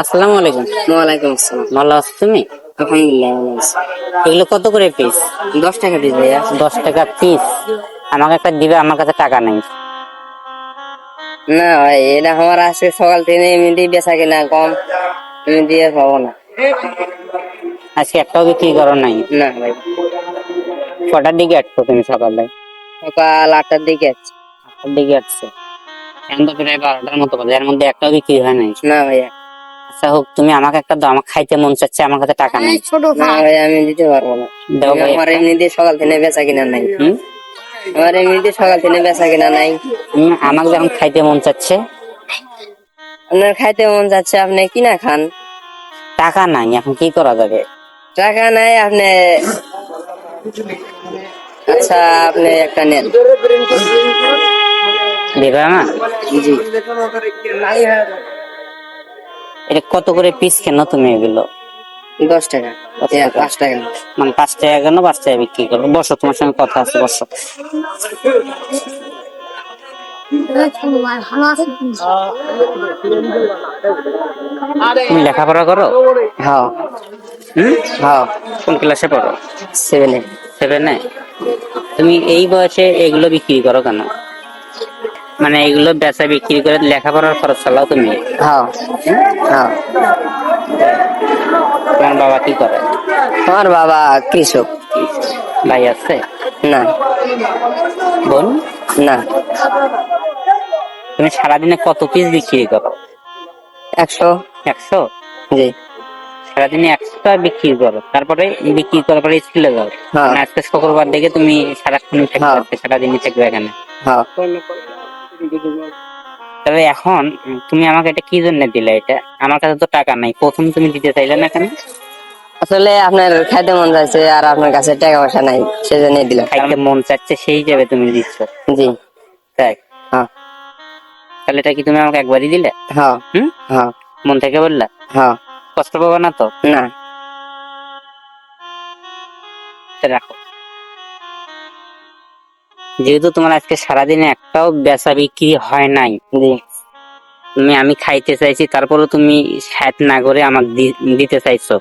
আসসালামু আলাইকুম। ওয়ালাইকুম আসসালাম। ভালো আছো তুমি? আলহামদুলিল্লাহ ভালো আছি। এগুলো কত করে পিস দশ টাকা পিস ভাইয়া। দশ টাকা পিস আমাকে একটা দিবে আমার কাছে টাকা নেই। না ভাই এটা আমার আজকে সকাল থেকে এমনি বেচা কিনা কম। এমনি দিয়ে পাবো না। আজকে একটাও বিক্রি করো নাই? না ভাই। কটার দিকে আসছো তুমি সকালে? সকাল আটটার দিকে আছে আটটার দিকে আসছো। এখন তো প্রায় বারোটার মতো বাজে এর মধ্যে একটাও বিক্রি হয় নাই। না ভাইয়া। আচ্ছা হোক তুমি আমাকে একটা দাও আমার খাইতে মন চাচ্ছে আমার কাছে টাকা নেই। না ভাই আমি দিতে পারব না। দাও ভাই। আমার এমনি দিয়ে সকাল থেকে বেচা কিনা নাই। হুম? আমার এমনি দিয়ে সকাল থেকে বেচা কিনা নাই। হুম, আমাকে যখন খাইতে মন চাচ্ছে। আপনার খাইতে মন যাচ্ছে আপনি কিনা খান? টাকা নাই এখন কি করা যাবে? টাকা নাই আপনি আচ্ছা আপনি একটা নেন। দিবে আমার জি। এটা কত করে পিস কেন তুমি এগুলো? দশ টাকা। পাঁচ টাকা। মানে পাঁচ টাকা কেন পাঁচ টাকা বিক্রি করব বসো তোমার সঙ্গে কথা আছে বসো। তুমি লেখাপড়া করো? হ্যাঁ। হুম? হ্যাঁ। কোন ক্লাসে পড়ো? সেভেনে সেভেনে তুমি এই বয়সে এগুলো বিক্রি করো কেন? মানে এগুলো বেচা বিক্রি করে লেখাপড়ার খরচ চালাও তুমি? হ্যাঁ। হ্যাঁ। তোমার বাবা কি করে? আমার বাবা কৃষক। ভাই আছে? না। বোন? না। তুমি সারাদিনে কত পিস বিক্রি করো? একশো। একশো? জি। সারাদিনে একশোটা বিক্রি করো তারপরে বিক্রি করার পরে স্কুলে যাও। হ্যাঁ। মানে আজকে শুক্রবার দেখে তুমি সারাক্ষণ থাকবে। সারাদিনই থাকবে এখানে। হ্যাঁ। তবে এখন তুমি আমাকে এটা কি জন্য দিলে এটা? আমার কাছে তো টাকা নাই প্রথম তুমি দিতে চাইলে না কেন? আসলে আপনার খাইতে মন যাচ্ছে আর আপনার কাছে টাকা পয়সা নাই সেজন্য দিলাম। খাইতে মন চাচ্ছে সেই হিসেবে তুমি দিচ্ছ। জি। তাই? হ্যাঁ। তাহলে এটা কি তুমি আমাকে একবারই দিলে? হ্যাঁ। হুম? হ্যাঁ। মন থেকে বললা? হ্যাঁ। কষ্ট পাবো না তো? না। রাখো। যেহেতু তোমার আজকে সারাদিনে একটাও বেচা বিক্রি হয় নাই তুমি আমি খাইতে চাইছি তারপরে তুমি সাত না করে আমাকে দিতে চাইছো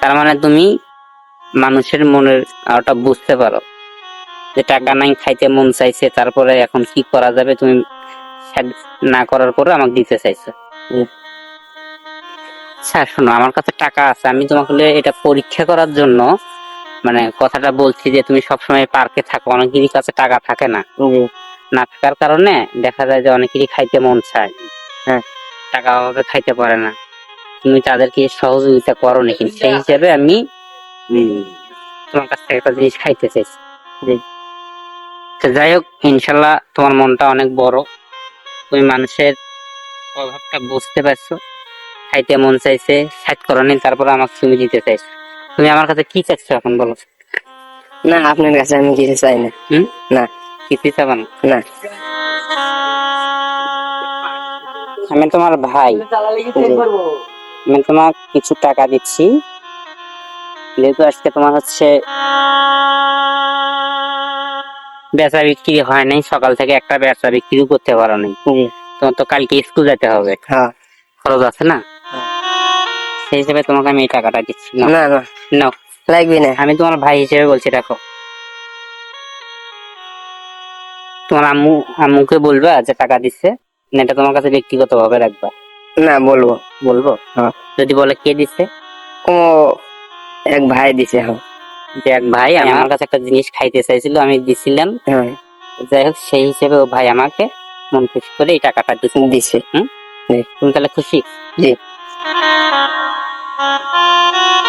তার মানে তুমি মানুষের মনের ওটা বুঝতে পারো যে টাকা নাই, খাইতে মন চাইছে, তারপরে এখন কি করা যাবে তুমি না করার পরে আমাকে দিতে চাইছো। স্যার, শোনো, আমার কাছে টাকা আছে, আমি তোমাকে এটা পরীক্ষা করার জন্য মানে কথাটা বলছি যে তুমি সবসময় পার্কে থাকো অনেকেরই কাছে টাকা থাকে না। না থাকার কারণে দেখা যায় যে অনেকেরই খাইতে মন চায়। হ্যাঁ। টাকা অভাবে খাইতে পারে না। তুমি তাদেরকে সহযোগিতা করো নাকি সেই হিসেবে আমি তোমার কাছ থেকে একটা জিনিস খাইতে চাইছি। তো যাই হোক ইনশাল্লাহ তোমার মনটা অনেক বড়। তুমি মানুষের অভাবটা বুঝতে পারছ। খাইতে মন চাইছে সাইড করনি তারপর আমাকে তুমি দিতে চাইছো। তুমি আমার কাছে কি চাচ্ছো এখন বলো? না আপনার কাছে আমি কিছু চাই না। হুম? না। কিছু চাবা না? না। আমি তোমার ভাই। আমি তোমার কিছু টাকা দিচ্ছি। যেহেতু আজকে তোমার হচ্ছে বেচা বিক্রি হয় নাই সকাল থেকে একটা বেচা বিক্রিও করতে পারো নাই। তোমার তো কালকে স্কুল যেতে হবে। হ্যাঁ। খরচ আছে না? সেই হিসেবে তোমাকে আমি এই টাকাটা দিচ্ছি। নাও। না না লাগবে না। আমি তোমার ভাই হিসেবে বলছি রাখো তোমার আম্মু আম্মুকে বলবা যে টাকা দিচ্ছে না এটা তোমার কাছে ব্যক্তিগত ভাবে রাখবা। না বলব। বলব? হ্যাঁ যদি বলে কে দিচ্ছে? কোনো এক ভাই দিছে হ্যাঁ। যে এক ভাই আমার কাছে একটা জিনিস খাইতে চাইছিল আমি দিছিলাম। হ্যাঁ। যাই হোক সেই হিসেবে ও ভাই আমাকে মন খুশি করে এই টাকাটা দিছে। হুম? তুমি তাহলে খুশি? জি। Thank you.